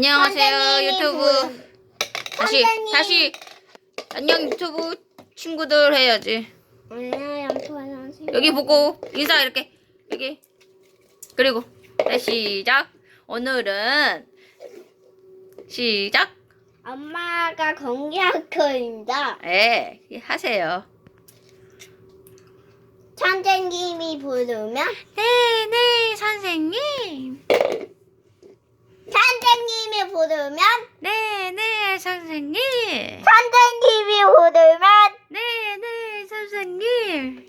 안녕하세요 유튜브. 부- 다시 선생님. 다시. 안녕 유튜브 친구들 해야지. 안녕. 여기 보고 인사 이렇게. 여기. 그리고 네, 시작. 오늘은 시작. 엄마가 공개할 거입니다. 예 하세요. 선생님이 부르면? 네네 선생님 선생님이 부르면 네네 선생님 선생님이 부르면 네네 선생님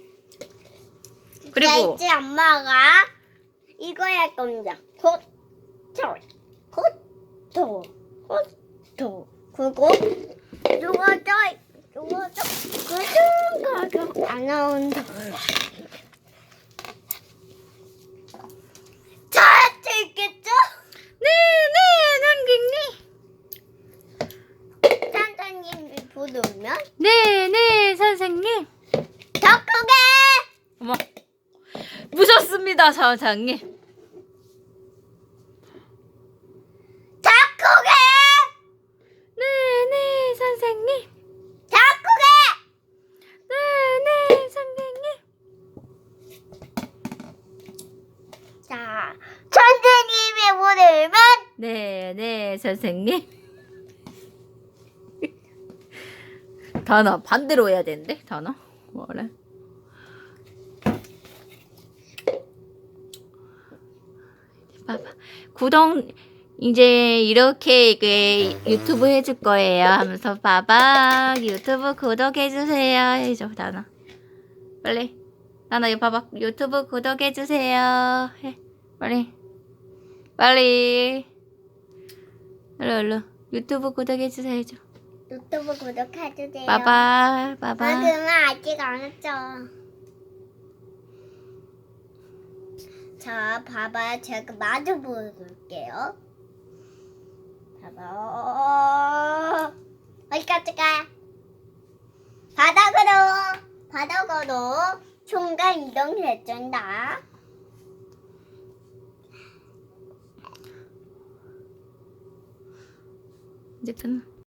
그리고 이제 엄마가 이거 할 겁니다. 호토 호토 호토 그리고 누워져 누워져 그중가가 안 나온다. 잘 들겠죠? 네네 선생님 선생님이 부르면 네 네 선생님. 더 크게 어머. 무섭습니다 선생님. 더 크게 네 네 선생님. 더 크게 네 네 선생님. 자 선생님이 부르면 네 네 선생님 단어 반대로 해야 되는데 단어? 뭐래? 봐봐. 구독 이제 이렇게 이게 유튜브 해줄 거예요 하면서 봐봐. 유튜브 구독해 주세요. 해줘 단어. 빨리. 단어 이거 봐봐. 유튜브 구독해 주세요. 해. 빨리. 빨리. 얼른 얼른 유튜브 구독해 주세요. 해줘 유튜브 구독해주세요. 봐봐 아, 봐봐 그러면 아직 안 했죠. 자, 봐봐요. 제가 마주 보여줄게요. 봐봐. 어디까지 가? 바닥으로, 바닥으로 순간 이동해준다. 이제 끝나